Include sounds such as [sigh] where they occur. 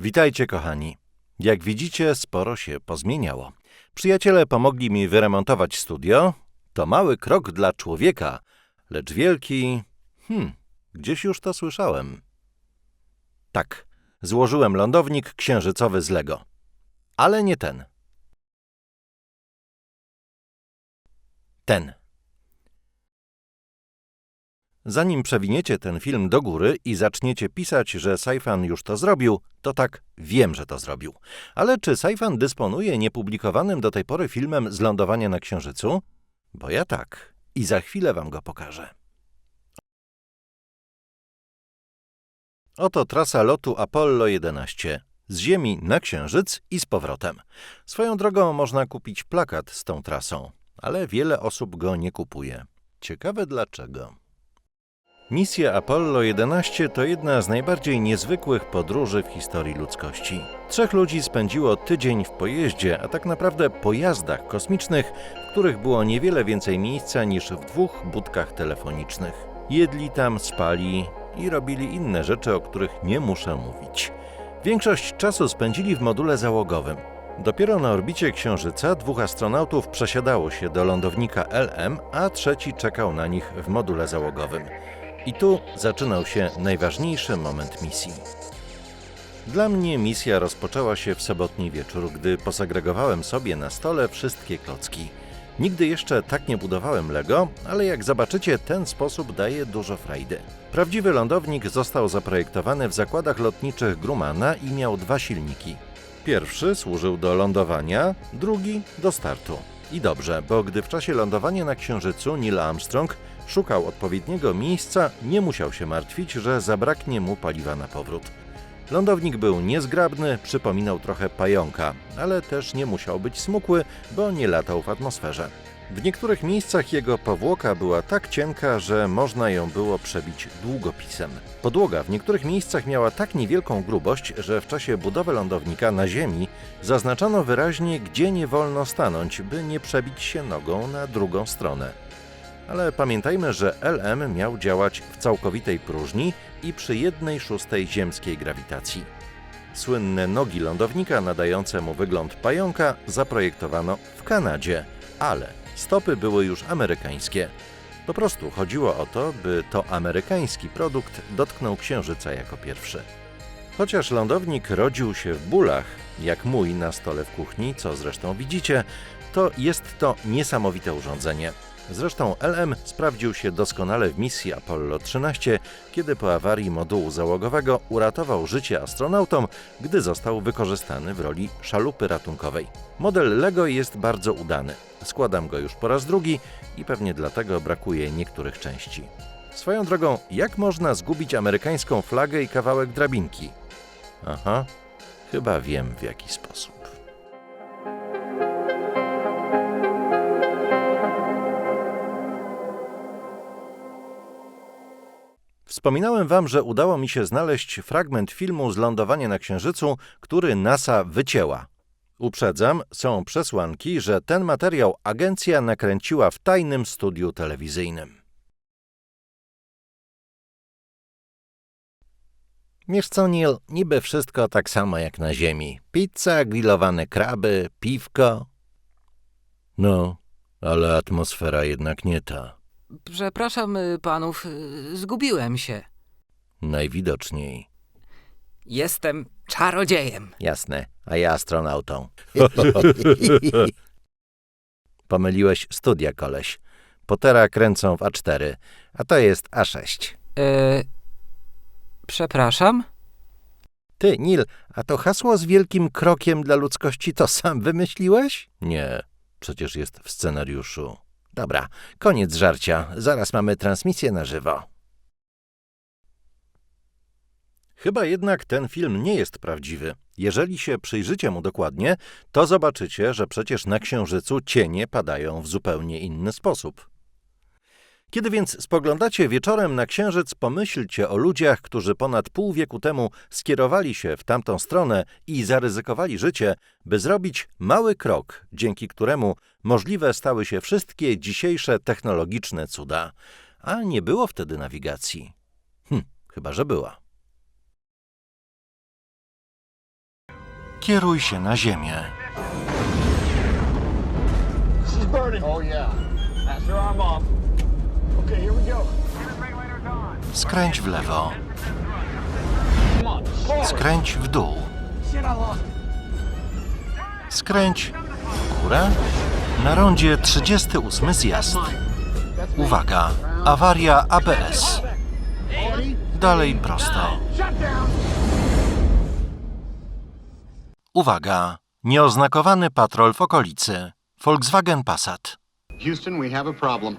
Witajcie, kochani. Jak widzicie, sporo się pozmieniało. Przyjaciele pomogli mi wyremontować studio. To mały krok dla człowieka, lecz wielki. Hmm, gdzieś już to słyszałem. Tak, złożyłem lądownik księżycowy z Lego. Ale nie ten. Ten. Zanim przewiniecie ten film do góry i zaczniecie pisać, że Saifan już to zrobił, to tak, wiem, że to zrobił. Ale czy Saifan dysponuje niepublikowanym do tej pory filmem z lądowania na Księżycu? Bo ja tak. I za chwilę wam go pokażę. Oto trasa lotu Apollo 11. Z Ziemi na Księżyc i z powrotem. Swoją drogą można kupić plakat z tą trasą, ale wiele osób go nie kupuje. Ciekawe dlaczego. Misja Apollo 11 to jedna z najbardziej niezwykłych podróży w historii ludzkości. Trzech ludzi spędziło tydzień w pojeździe, a tak naprawdę pojazdach kosmicznych, w których było niewiele więcej miejsca niż w dwóch budkach telefonicznych. Jedli tam, spali i robili inne rzeczy, o których nie muszę mówić. Większość czasu spędzili w module załogowym. Dopiero na orbicie Księżyca dwóch astronautów przesiadało się do lądownika LM, a trzeci czekał na nich w module załogowym. I tu zaczynał się najważniejszy moment misji. Dla mnie misja rozpoczęła się w sobotni wieczór, gdy posegregowałem sobie na stole wszystkie klocki. Nigdy jeszcze tak nie budowałem Lego, ale jak zobaczycie, ten sposób daje dużo frajdy. Prawdziwy lądownik został zaprojektowany w zakładach lotniczych Grumana i miał dwa silniki. Pierwszy służył do lądowania, drugi do startu. I dobrze, bo gdy w czasie lądowania na Księżycu Neil Armstrong szukał odpowiedniego miejsca, nie musiał się martwić, że zabraknie mu paliwa na powrót. Lądownik był niezgrabny, przypominał trochę pająka, ale też nie musiał być smukły, bo nie latał w atmosferze. W niektórych miejscach jego powłoka była tak cienka, że można ją było przebić długopisem. Podłoga w niektórych miejscach miała tak niewielką grubość, że w czasie budowy lądownika na ziemi zaznaczano wyraźnie, gdzie nie wolno stanąć, by nie przebić się nogą na drugą stronę. Ale pamiętajmy, że LM miał działać w całkowitej próżni i przy jednej szóstej ziemskiej grawitacji. Słynne nogi lądownika nadające mu wygląd pająka zaprojektowano w Kanadzie, ale stopy były już amerykańskie. Po prostu chodziło o to, by to amerykański produkt dotknął Księżyca jako pierwszy. Chociaż lądownik rodził się w bólach, jak mój na stole w kuchni, co zresztą widzicie, to jest to niesamowite urządzenie. Zresztą LM sprawdził się doskonale w misji Apollo 13, kiedy po awarii modułu załogowego uratował życie astronautom, gdy został wykorzystany w roli szalupy ratunkowej. Model Lego jest bardzo udany. Składam go już po raz drugi i pewnie dlatego brakuje niektórych części. Swoją drogą, jak można zgubić amerykańską flagę i kawałek drabinki? Aha, chyba wiem w jaki sposób. Wspominałem wam, że udało mi się znaleźć fragment filmu z lądowania na Księżycu, który NASA wycięła. Uprzedzam, są przesłanki, że ten materiał agencja nakręciła w tajnym studiu telewizyjnym. Wiesz co, Neil, niby wszystko tak samo jak na Ziemi. Pizza, grillowane kraby, piwko. No, ale atmosfera jednak nie ta. Przepraszam y, panów, y, zgubiłem się. Najwidoczniej. Jestem czarodziejem. Jasne, a ja astronautą. [laughs] Pomyliłeś studia, koleś. Potera kręcą w A4, a to jest A6. E, przepraszam? Ty, Nil, a to hasło z wielkim krokiem dla ludzkości to sam wymyśliłeś? Nie, przecież jest w scenariuszu. Dobra, koniec żarcia. Zaraz mamy transmisję na żywo. Chyba jednak ten film nie jest prawdziwy. Jeżeli się przyjrzycie mu dokładnie, to zobaczycie, że przecież na Księżycu cienie padają w zupełnie inny sposób. Kiedy więc spoglądacie wieczorem na Księżyc, pomyślcie o ludziach, którzy ponad pół wieku temu skierowali się w tamtą stronę i zaryzykowali życie, by zrobić mały krok, dzięki któremu możliwe stały się wszystkie dzisiejsze technologiczne cuda. A nie było wtedy nawigacji. Hm, chyba że była. Kieruj się na ziemię. She's burning. Oh yeah. Arm off. Okay, here we go. Skręć w lewo. Skręć w dół. Skręć w górę. Na rondzie 38 zjazd. Uwaga, awaria ABS. Dalej prosto. Uwaga, nieoznakowany patrol w okolicy. Volkswagen Passat. Houston, we have a problem.